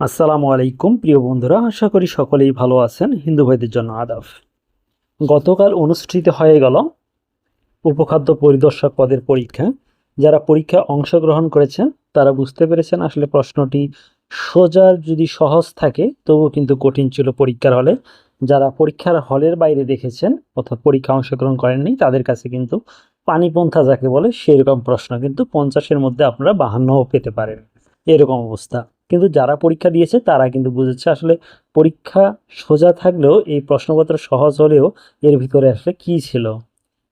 আসসালামু আলাইকুম, প্রিয় বন্ধুরা। আশা করি সকলেই ভালো আছেন। হিন্দু ভাইদের জন্য আদাব। গতকাল অনুষ্ঠিত হয়ে গেল উপখাদ্য পরিদর্শক পদের পরীক্ষা। যারা পরীক্ষা অংশগ্রহণ করেছেন, তারা বুঝতে পেরেছেন আসলে প্রশ্নটি সোজা যদি সহজ থাকে, তবুও কিন্তু কঠিন ছিল পরীক্ষার হলে। যারা পরীক্ষার হলের বাইরে দেখেছেন অর্থাৎ পরীক্ষা অংশগ্রহণ করেননি, তাদের কাছে কিন্তু পানিপন্থা যাকে বলে, সেরকম প্রশ্ন কিন্তু পঞ্চাশের মধ্যে আপনারা বাহান্নও পেতে পারেন। এরকম অবস্থা। কিন্তু যারা পরীক্ষা দিয়েছে তারা কিন্তু বুঝেছে আসলে পরীক্ষা সোজা থাকলেও এই প্রশ্নপত্র সহজ হলেও এর ভিতরে আসলে কী ছিল?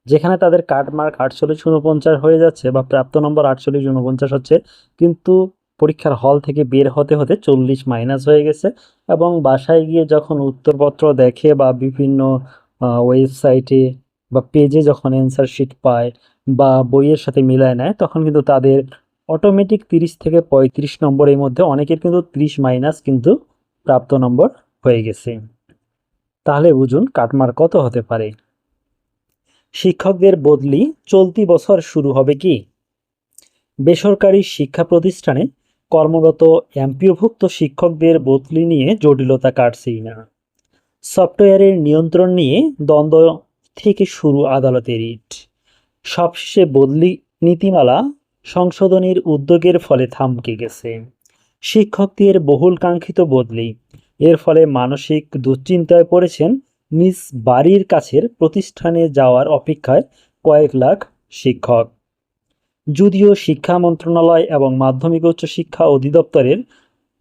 যেখানে তাদের কাট মার্ক আটচল্লিশ উনপঞ্চাশ হয়ে যাচ্ছে বা প্রাপ্ত নম্বর আটচল্লিশ উনপঞ্চাশ হচ্ছে, কিন্তু পরীক্ষার হল থেকে বের হতে হতে চল্লিশ মাইনাস হয়ে গেছে এবং বাসায় গিয়ে যখন উত্তরপত্র দেখে বা বিভিন্ন ওয়েবসাইটে বা পেজে যখন অ্যান্সার শিট পায় বা বইয়ের সাথে মিলায় নেয়, তখন কিন্তু তাদের অটোমেটিক তিরিশ থেকে পঁয়ত্রিশ নম্বরের মধ্যে অনেকের কিন্তু ত্রিশ মাইনাস কিন্তু প্রাপ্ত নম্বর হয়ে গেছে। তাহলে বুঝুন কাটমার কত হতে পারে। শিক্ষকদের বদলি চলতি বছর শুরু হবে কি? বেসরকারি শিক্ষা প্রতিষ্ঠানে কর্মরত এমপিওভুক্ত শিক্ষকদের বদলি নিয়ে জটিলতা কাটছেই না। সফটওয়্যারের নিয়ন্ত্রণ নিয়ে দ্বন্দ্ব থেকে শুরু আদালতের ইট। সবশেষে বদলি নীতিমালা সংশোধনের উদ্যোগের ফলে থামকে গেছে। শিক্ষকদের বহুল কাঙ্ক্ষিত বদলি। এর ফলে মানসিক দুশ্চিন্তায় পড়েছেন নিজ বাড়ির কাছের প্রতিষ্ঠানে যাওয়ার অপেক্ষায় কয়েক লাখ শিক্ষক। যদিও শিক্ষা মন্ত্রণালয় এবং মাধ্যমিক উচ্চ শিক্ষা অধিদপ্তরের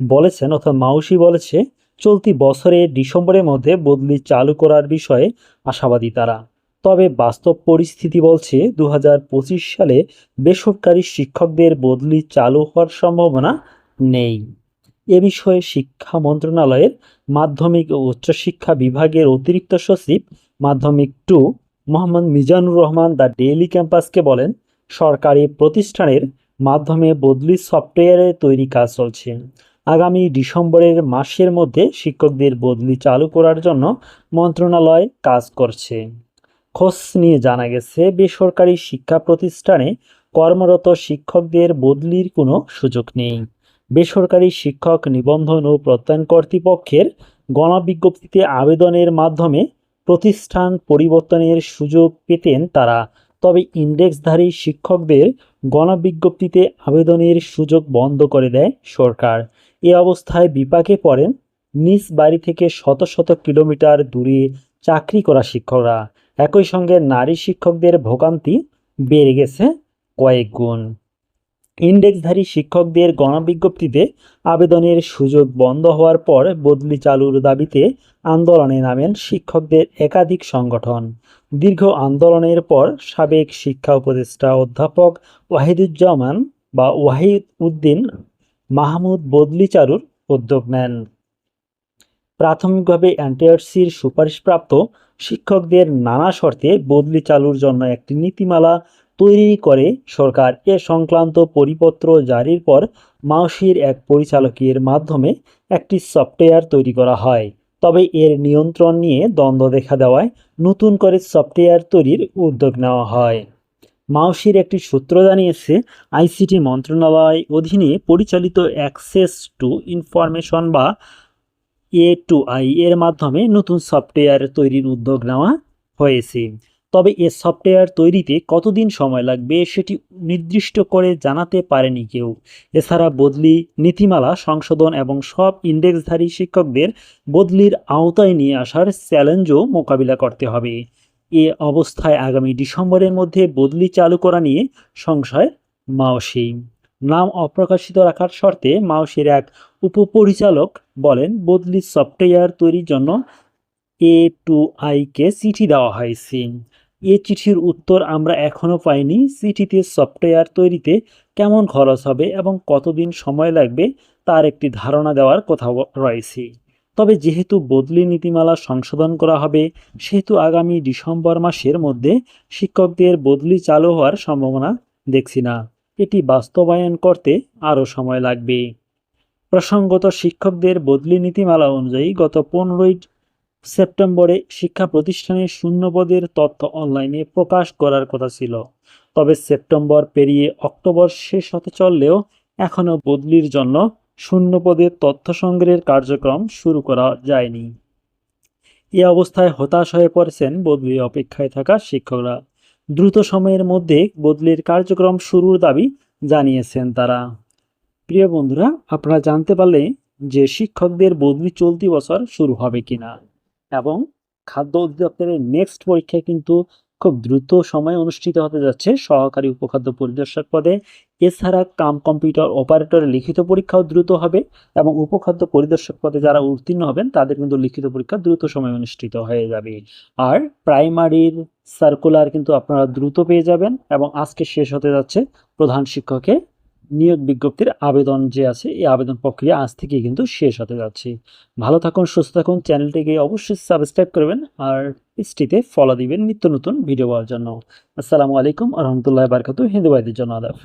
বলেছেন অর্থাৎ মাউসি বলেছে, চলতি বছরের ডিসেম্বরের মধ্যে বদলি চালু করার বিষয়ে আশাবাদী তারা। তবে বাস্তব পরিস্থিতি বলছে দু হাজার পঁচিশ সালে বেসরকারি শিক্ষকদের বদলি চালু হওয়ার সম্ভাবনা নেই। এ বিষয়ে শিক্ষা মন্ত্রণালয়ের মাধ্যমিক ও উচ্চশিক্ষা বিভাগের অতিরিক্ত সচিব মাধ্যমিক টু মোহাম্মদ মিজানুর রহমান দ্য ডেইলি ক্যাম্পাসকে বলেন, সরকারি প্রতিষ্ঠানের মাধ্যমে বদলি সফটওয়্যারের তৈরি কাজ চলছে। আগামী ডিসেম্বরের মাসের মধ্যে শিক্ষকদের বদলি চালু করার জন্য মন্ত্রণালয় কাজ করছে। খোঁজ নিয়ে জানা গেছে, বেসরকারি শিক্ষা প্রতিষ্ঠানে কর্মরত শিক্ষকদের বদলির কোনো সুযোগ নেই। বেসরকারি শিক্ষক নিবন্ধন ও প্রত্যয়ন কর্তৃপক্ষের গণবিজ্ঞপ্তিতে আবেদনের মাধ্যমে প্রতিষ্ঠান পরিবর্তনের সুযোগ পেতেন তারা। তবে ইন্ডেক্সধারী শিক্ষকদের গণবিজ্ঞপ্তিতে আবেদনের সুযোগ বন্ধ করে দেয় সরকার। এ অবস্থায় বিপাকে পড়েন নিজ বাড়ি থেকে শত শত কিলোমিটার দূরে চাকরি করা শিক্ষকরা। একই সঙ্গে নারী শিক্ষকদের ভোগান্তি বেড়ে গেছে কয়েক গুণ। ইন্ডেক্সধারী শিক্ষকদের গণবিজ্ঞপ্তিতে আবেদনের সুযোগ বন্ধ হওয়ার পর বদলি চালুর দাবিতে আন্দোলনে নামেন শিক্ষকদের একাধিক সংগঠন। দীর্ঘ আন্দোলনের পর সাবেক শিক্ষা উপদেষ্টা অধ্যাপক ওয়াহিদুজ্জামান বা ওয়াহিদ উদ্দিন মাহমুদ বদলি চালুর উদ্যোগ নেন। প্রাথমিকভাবে এনটিআরসির সুপারিশপ্রাপ্ত শিক্ষকদের নানা শর্তে বদলি চালুর জন্য একটি নীতিমালা তৈরি করে সরকার এ সংক্রান্ত পরিপত্র জারির পর মাউসির এক পরিচালকের মাধ্যমে একটি সফটওয়্যার তৈরি করা হয়। তবে এর নিয়ন্ত্রণ নিয়ে দ্বন্দ্ব দেখা দেওয়ায় নতুন করে সফটওয়্যার তৈরির উদ্যোগ নেওয়া হয়। মাউসির একটি সূত্র জানিয়েছে, আইসিটি মন্ত্রণালয় অধীনে পরিচালিত অ্যাক্সেস টু ইনফরমেশন বা এ টু আই এর মাধ্যমে নতুন সফটওয়্যার তৈরির উদ্যোগ নেওয়া হয়েছে। তবে এ সফটওয়্যার তৈরিতে কতদিন সময় লাগবে সেটি নির্দিষ্ট করে জানাতে পারেনি কেউ। এছাড়া বদলি নীতিমালা, সংশোধন এবং সব ইন্ডেক্সধারী শিক্ষকদের বদলির আওতায় নিয়ে আসার চ্যালেঞ্জও মোকাবিলা করতে হবে। এ অবস্থায় আগামী ডিসেম্বরের মধ্যে বদলি চালু করা নিয়ে সংশয় মাওসি। নাম অপ্রকাশিত রাখার শর্তে মাউসির এক উপপরিচালক বলেন, বদলি সফটওয়্যার তৈরির জন্য এ টু আইকে চিঠি দেওয়া হয়েছে। এ চিঠির উত্তর আমরা এখনও পাইনি। চিঠিতে সফটওয়্যার তৈরিতে কেমন খরচ হবে এবং কতদিন সময় লাগবে তার একটি ধারণা দেওয়ার কথা রয়েছে। তবে যেহেতু বদলি নীতিমালা সংশোধন করা হবে, সেহেতু আগামী ডিসেম্বর মাসের মধ্যে শিক্ষকদের বদলি চালু হওয়ার সম্ভাবনা দেখছি না। এটি বাস্তবায়ন করতে আরও সময় লাগবে। প্রসঙ্গত শিক্ষকদের বদলি নীতিমালা অনুযায়ী গত পনেরোই সেপ্টেম্বরে শিক্ষা প্রতিষ্ঠানের শূন্যপদের তথ্য অনলাইনে প্রকাশ করার কথা ছিল। তবে সেপ্টেম্বর পেরিয়ে অক্টোবর শেষ হতে চললেও এখনও বদলির জন্য শূন্যপদের তথ্য সংগ্রহের কার্যক্রম শুরু করা যায়নি। এ অবস্থায় হতাশ হয়ে পড়েছেন বদলি অপেক্ষায় থাকা শিক্ষকরা। দ্রুত সময়ের মধ্যে বদলির কার্যক্রম শুরুর দাবি জানিয়েছেন তারা। প্রিয় বন্ধুরা, আপনারা জানতে পারলে যে শিক্ষকদের বদলি চলতি বছর শুরু হবে কিনা এবং খাদ্য অধিদপ্তরের নেক্সট পরীক্ষা কিন্তু খুব দ্রুত সময়ে অনুষ্ঠিত হতে যাচ্ছে। সহকারী উপখাদ্য পরিদর্শক পদে এছাড়া কাম কম্পিউটার অপারেটরের লিখিত পরীক্ষাও দ্রুত হবে এবং উপখাদ্য পরিদর্শক পদে যারা উত্তীর্ণ হবেন, তাদের কিন্তু লিখিত পরীক্ষা দ্রুত সময়ে অনুষ্ঠিত হয়ে যাবে। আর প্রাইমারির সার্কুলার কিন্তু আপনারা দ্রুত পেয়ে যাবেন এবং আজকে শেষ হতে যাচ্ছে প্রধান শিক্ষকের নিয়োগ বিজ্ঞপ্তির আবেদন যে আছে, এই আবেদন প্রক্রিয়া আজ থেকে কিন্তু শেষ হতে যাচ্ছে। ভালো থাকুন, সুস্থ থাকুন, চ্যানেলটিকে অবশ্যই সাবস্ক্রাইব করবেন আর পেজটিতে ফলো দিবেন নিত্য নতুন ভিডিও পাওয়ার জন্য। আসসালামু আলাইকুম রহমতুল্লাহ বারকাত হিন্দু ভাইদের জন্য আদাব।